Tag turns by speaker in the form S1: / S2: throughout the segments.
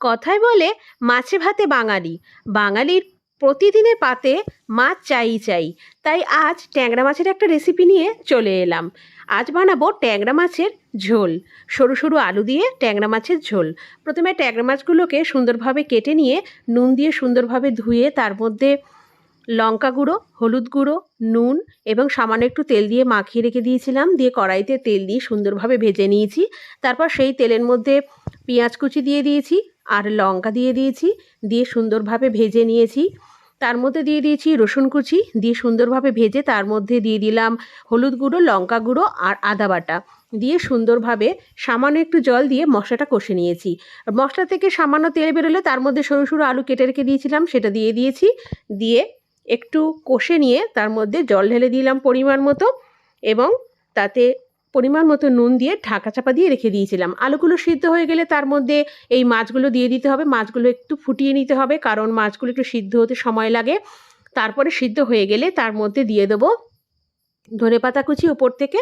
S1: কথায় বলে, মাছে ভাতে বাঙালি। বাঙালির প্রতিদিনের পাতে মাছ চাই চাই। তাই আজ ট্যাংরা মাছের একটা রেসিপি নিয়ে চলে এলাম। আজ বানাবো ট্যাংরা মাছের ঝোল। সরু সরু আলু দিয়ে ট্যাংরা মাছের ঝোল। প্রথমে ট্যাংরা মাছগুলোকে সুন্দরভাবে কেটে নিয়ে নুন দিয়ে সুন্দরভাবে ধুয়ে তার মধ্যে লঙ্কা গুঁড়ো, হলুদ গুঁড়ো, নুন এবং সামান্য একটু তেল দিয়ে মাখিয়ে রেখে দিয়েছিলাম। দিয়ে কড়াইতে তেল দিয়ে সুন্দরভাবে ভেজে নিয়েছি। তারপর সেই তেলের মধ্যে পেঁয়াজ কুচি দিয়ে দিয়েছি। আর লঙ্কা দিয়ে দিয়েছি, দিয়ে সুন্দরভাবে ভেজে নিয়েছি। তার মধ্যে দিয়ে দিয়েছি রসুন কুচি, দিয়ে সুন্দরভাবে ভেজে তার মধ্যে দিয়ে দিলাম হলুদ গুঁড়ো, লঙ্কা গুঁড়ো আর আদা বাটা। দিয়ে সুন্দরভাবে সামান্য একটু জল দিয়ে মশলাটা কষে নিয়েছি। মশলা থেকে সামান্য তেল বেরোলে তার মধ্যে সরু সরু আলু কেটে রেখে দিয়েছিলাম, সেটা দিয়ে দিয়েছি। দিয়ে একটু কষে নিয়ে তার মধ্যে জল ঢেলে দিলাম পরিমাণ মতো এবং তাতে পরিমাণ মতো নুন দিয়ে ঢাকা চাপা দিয়ে রেখে দিয়েছিলাম। আলুগুলো সিদ্ধ হয়ে গেলে তার মধ্যে এই মাছগুলো দিয়ে দিতে হবে। মাছগুলো একটু ফুটিয়ে নিতে হবে কারণ মাছগুলো একটু সিদ্ধ হতে সময় লাগে। তারপরে সিদ্ধ হয়ে গেলে তার মধ্যে দিয়ে দেবো ধনে পাতা কুচি ওপর থেকে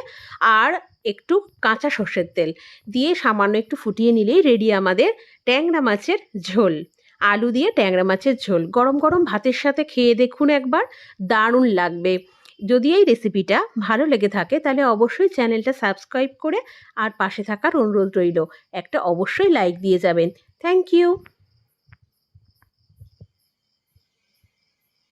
S1: আর একটু কাঁচা সর্ষের তেল। দিয়ে সামান্য একটু ফুটিয়ে নিলেই রেডি আমাদের ট্যাংরা মাছের ঝোল। আলু দিয়ে ট্যাংরা মাছের ঝোল। গরম গরম ভাতের সাথে খেয়ে দেখুন একবার। দারুণ লাগবে। যদি এই রেসিপিটা ভালো লেগে থাকে, তাহলে অবশ্যই চ্যানেলটা সাবস্ক্রাইব করে আর পাশে থাকার অনুরোধ রইল। একটা অবশ্যই লাইক দিয়ে যাবেন। Thank you